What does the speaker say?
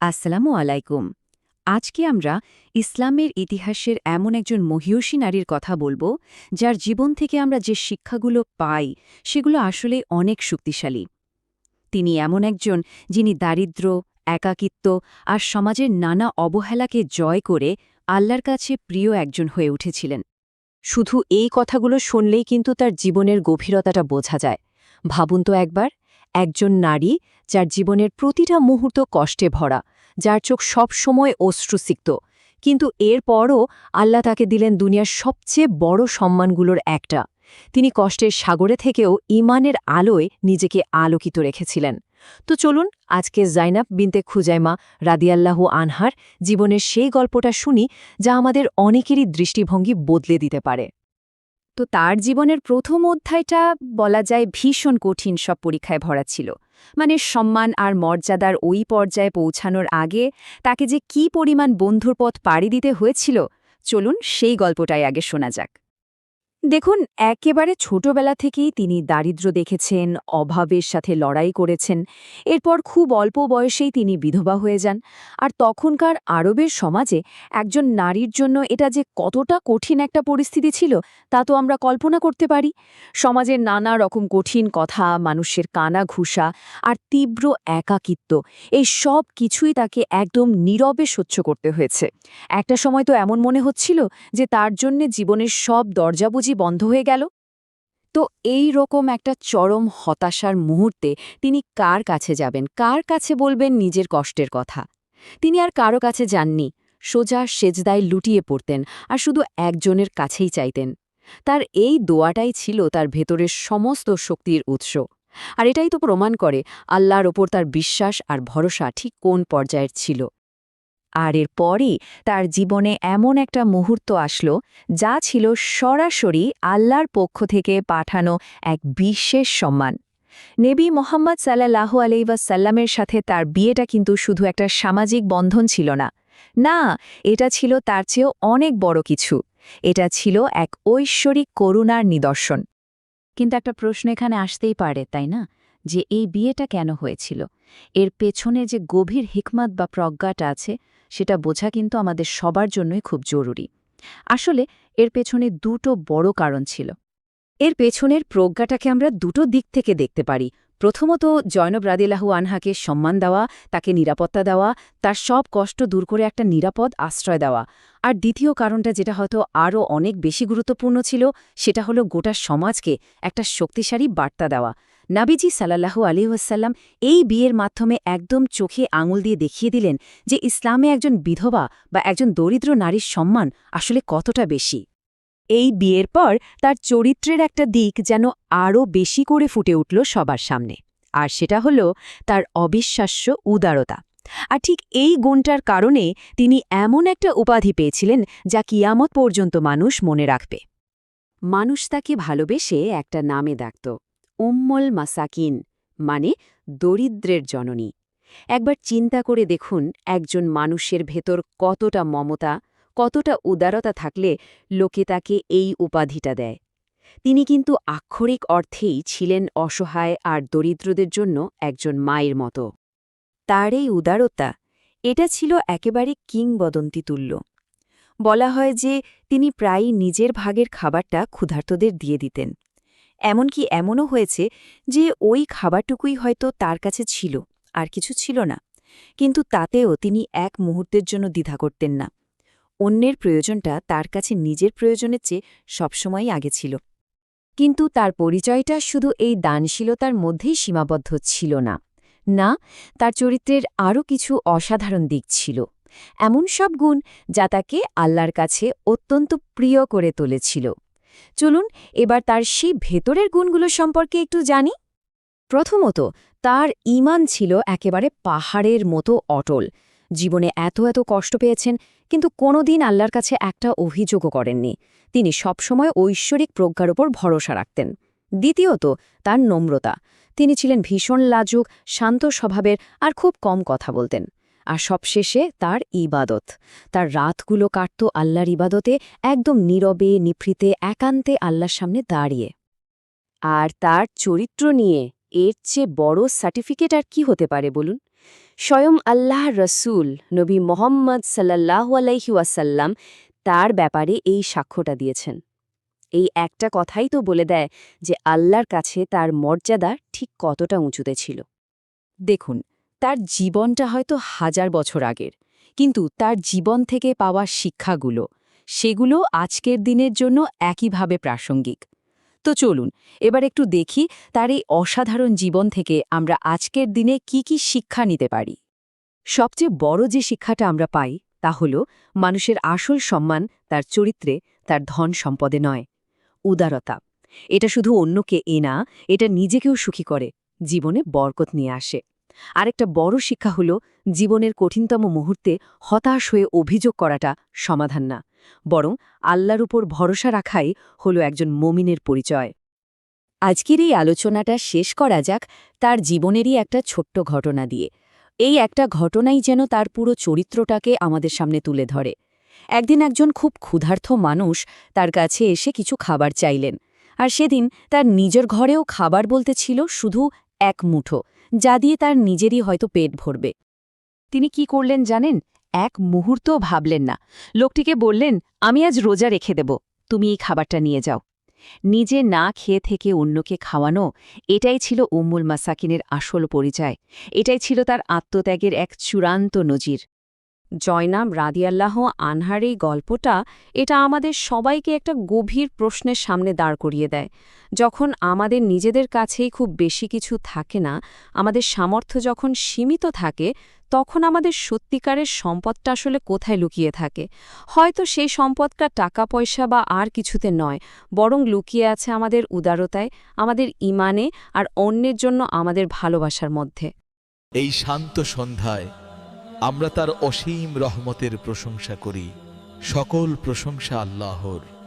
আসসালামু আলাইকুম। আজকে আমরা ইসলামের ইতিহাসের এমন একজন মহিয়সী নারীর কথা বলব, যার জীবন থেকে আমরা যে শিক্ষাগুলো পাই, সেগুলো আসলে অনেক শক্তিশালী। তিনি এমন একজন যিনি দারিদ্র্য একাকিত্ব আর সমাজের নানা অবহেলাকে জয় করে আল্লাহর কাছে প্রিয় একজন হয়ে উঠেছিলেন। শুধু এই কথাগুলো শুনলেই কিন্তু তার জীবনের গভীরতাটা বোঝা যায়। ভাবুন তো একবার, একজন নারী যার জীবনের প্রতিটা মুহূর্ত কষ্টে ভরা, যার চোখ সব সময় অশ্রুসিক্ত। কিন্তু এরপরও আল্লাহ তাকে দিলেন দুনিয়ার সবচেয়ে বড় সম্মানগুলোর একটা। তিনি কষ্টের সাগরে থেকেও ইমানের আলোয় নিজেকে আলোকিত রেখেছিলেন। তো চলুন আজকে জাইনাব বিনতে খুজাইমা রাদিয়াল্লাহু আনহার জীবনের সেই গল্পটা শুনি, যা আমাদের অনেকেরই দৃষ্টিভঙ্গি বদলে দিতে পারে। তো তার জীবনের প্রথম অধ্যায়টা বলা যায় ভীষণ কঠিন সব পরীক্ষায় ভরা ছিল। মানে সম্মান আর মর্যাদার ওই পর্যায়ে পৌঁছানোর আগে তাকে যে কি পরিমাণ বন্ধুর পথ পাড়ি দিতে হয়েছিল, চলুন সেই গল্পটাই আগে শোনা যাক। দেখুন, একেবারে ছোটবেলা থেকেই তিনি দারিদ্র্য দেখেছেন, অভাবের সাথে লড়াই করেছেন। এরপর খুব অল্প বয়সেই তিনি বিধবা হয়ে যান। আর তখনকার আরবের সমাজে একজন নারীর জন্য এটা যে কতটা কঠিন একটা পরিস্থিতি ছিল, তা তো আমরা কল্পনা করতে পারি। সমাজের নানা রকম কঠিন কথা, মানুষের কানা ঘুষা আর তীব্র একাকিত্ব, এই সব কিছুই তাকে একদম নীরবে সহ্য করতে হয়েছে। একটা সময় তো এমন মনে হচ্ছিল যে তার জন্যে জীবনের সব দরজা বুঝি বন্ধ হয়ে গেল। তো এই রকম একটা চরম হতাশার মুহূর্তে তিনি কার কাছে যাবেন? কার কাছে বলবেন নিজের কষ্টের কথা? তিনি আর কারও কাছে যাননি। সোজা সেজদায় লুটিয়ে পড়তেন আর শুধু একজনের কাছেই চাইতেন। তার এই দোয়াটাই ছিল তার ভেতরের সমস্ত শক্তির উৎস। আর এটাই তো প্রমাণ করে আল্লাহর ওপর তার বিশ্বাস আর ভরসা ঠিক কোন পর্যায়ের ছিল। আর এরপরই তার জীবনে এমন একটা মুহূর্ত আসলো যা ছিল সরাসরি আল্লাহর পক্ষ থেকে পাঠানো এক বিশেষ সম্মান। নেবী মোহাম্মদ সাল্লাহ আলাইসাল্লামের সাথে তার বিয়েটা কিন্তু শুধু একটা সামাজিক বন্ধন ছিল না। না, এটা ছিল তার চেয়েও অনেক বড় কিছু। এটা ছিল এক ঐশ্বরিক করুণার নিদর্শন। কিন্তু একটা প্রশ্ন এখানে আসতেই পারে, তাই না? যে এই বিয়েটা কেন হয়েছিল? এর পেছনে যে গভীর হিকমত বা প্রজ্ঞাটা আছে সেটা বোঝা কিন্তু আমাদের সবার জন্যই খুব জরুরি। আসলে, এর পেছনে দুটো বড় কারণ ছিল। এর পেছনের প্রজ্ঞাটাকে আমরা দুটো দিক থেকে দেখতে পারি। প্রথমত জয়নব রাদিল্লাহু আনহাকে সম্মান দেওয়া, তাকে নিরাপত্তা দেওয়া, তার সব কষ্ট দূর করে একটা নিরাপদ আশ্রয় দেওয়া। আর দ্বিতীয় কারণটা যেটা হয়তো আরও অনেক বেশি গুরুত্বপূর্ণ ছিল, সেটা হলো গোটা সমাজকে একটা শক্তিশালী বার্তা দেওয়া। নাবিজি সাল্লাহু আলিহাসাল্লাম এই বিয়ের মাধ্যমে একদম চোখে আঙুল দিয়ে দেখিয়ে দিলেন যে ইসলামে একজন বিধবা বা একজন দরিদ্র নারীর সম্মান আসলে কতটা বেশি। এই বিয়ের পর তার চরিত্রের একটা দিক যেন আরও বেশি করে ফুটে উঠল সবার সামনে। আর সেটা হল তার অবিশ্বাস্য উদারতা। আর ঠিক এই গুণটার কারণে তিনি এমন একটা উপাধি পেয়েছিলেন যা কিয়ামত পর্যন্ত মানুষ মনে রাখবে। মানুষ তাকে ভালোবেসে একটা নামে ডাকত, উম্মল মাসাকিন মানে দরিদ্রের জননী। একবার চিন্তা করে দেখুন একজন মানুষের ভেতর কতটা মমতা কতটা উদারতা থাকলে লোকে তাকে এই উপাধিটা দেয়। তিনি কিন্তু আক্ষরিক অর্থেই ছিলেন অসহায় আর দরিদ্রদের জন্য একজন মায়ের মতো। তার এই উদারতা, এটা ছিল একেবারে কিংবদন্তি তুল্য। বলা হয় যে তিনি প্রায়ই নিজের ভাগের খাবারটা ক্ষুধার্তদের দিয়ে দিতেন। এমনকি এমনও হয়েছে যে ওই খাবারটুকুই হয়তো তার কাছে ছিল, আর কিছু ছিল না। কিন্তু তাতেও তিনি এক মুহূর্তের জন্য দ্বিধা করতেন না। অন্যের প্রয়োজনটা তার কাছে নিজের প্রয়োজনের চেয়ে সবসময়ই আগে ছিল। কিন্তু তার পরিচয়টা শুধু এই দানশীলতার মধ্যেই সীমাবদ্ধ ছিল না। না, তার চরিত্রের আরও কিছু অসাধারণ দিক ছিল। এমন সব গুণ যা তাকে আল্লাহর কাছে অত্যন্ত প্রিয় করে তুলেছিল। চলুন এবার তার সেই ভেতরের গুণগুলো সম্পর্কে একটু জানি। প্রথমত, তার ইমান ছিল একেবারে পাহাড়ের মতো অটল। জীবনে এত এত কষ্ট পেয়েছেন, কিন্তু কোনোদিন আল্লাহর কাছে একটা অভিযোগও করেননি। তিনি সবসময় ঐশ্বরিক প্রজ্ঞার ওপর ভরসা রাখতেন। দ্বিতীয়ত, তার নম্রতা। তিনি ছিলেন ভীষণ লাজুক, শান্ত স্বভাবের আর খুব কম কথা বলতেন। আর সবশেষে তার ইবাদত। তার রাতগুলো কাটত আল্লাহর ইবাদতে, একদম নীরবে, নিভৃতে, একান্তে আল্লাহর সামনে দাঁড়িয়ে। আর তার চরিত্র নিয়ে এর চেয়ে বড় সার্টিফিকেট আর কি হতে পারে বলুন? স্বয়ং আল্লাহ রসুল নবী মোহাম্মদ সাল্লাহু আলাইহি ওয়াসাল্লাম তার ব্যাপারে এই সাক্ষ্যটা দিয়েছেন। এই একটা কথাই তো বলে দেয় যে আল্লাহর কাছে তার মর্যাদা ঠিক কতটা উঁচুতে ছিল। দেখুন, তার জীবনটা হয়তো হাজার বছর আগের, কিন্তু তার জীবন থেকে পাওয়া শিক্ষাগুলো, সেগুলো আজকের দিনের জন্য একইভাবে প্রাসঙ্গিক। তো চলুন, এবার একটু দেখি তার এই অসাধারণ জীবন থেকে আমরা আজকের দিনে কি কি শিক্ষা নিতে পারি। সবচেয়ে বড় যে শিক্ষাটা আমরা পাই তা হল মানুষের আসল সম্মান তার চরিত্রে, তার ধন সম্পদে নয়, উদারতা। এটা শুধু অন্যকে এনা, এটা নিজেকেও সুখী করে, জীবনে বরকত নিয়ে আসে। আরেকটা বড় শিক্ষা হল জীবনের কঠিনতম মুহূর্তে হতাশ হয়ে অভিযোগ করাটা সমাধান না। বরং আল্লাহর উপর ভরসা রাখাই হল একজন মমিনের পরিচয়। আজকের এই আলোচনাটা শেষ করা যাক তার জীবনেরই একটা ছোট্ট ঘটনা দিয়ে। এই একটা ঘটনাই যেন তার পুরো চরিত্রটাকে আমাদের সামনে তুলে ধরে। একদিন একজন খুব ক্ষুধার্থ মানুষ তার কাছে এসে কিছু খাবার চাইলেন। আর সেদিন তার নিজের ঘরেও খাবার বলতে ছিল শুধু এক মুঠো, যা দিয়ে তার নিজেরই হয়তো পেট ভরবে। তিনি কি করলেন জানেন? এক মুহূর্ত ভাবলেন না। লোকটিকে বললেন, আমি আজ রোজা রেখে দেব। তুমি এই খাবারটা নিয়ে যাও। নিজে না খেয়ে থেকে অন্যকে খাওয়ানো, এটাই ছিল উম্মুল মাসাকিনের আসল পরিচয়। এটাই ছিল তার আত্মত্যাগের এক চূড়ান্ত নজির। জয়নাম রাদিয়াল্লাহ আনহার এই গল্পটা এটা আমাদের সবাইকে একটা গভীর প্রশ্নের সামনে দাঁড় করিয়ে দেয়। যখন আমাদের নিজেদের কাছেই খুব বেশি কিছু থাকে না, আমাদের সামর্থ্য যখন সীমিত থাকে, তখন আমাদের সত্যিকারের সম্পদটা আসলে কোথায় লুকিয়ে থাকে। হয়তো সেই সম্পদটা টাকা পয়সা বা আর কিছুতে নয়, বরং লুকিয়ে আছে আমাদের উদারতায়, আমাদের ইমানে আর অন্যের জন্য আমাদের ভালোবাসার মধ্যে। এই শান্ত সন্ধ্যায় আমরা তার অসীম রহমতের প্রশংসা করি। সকল প্রশংসা আল্লাহর।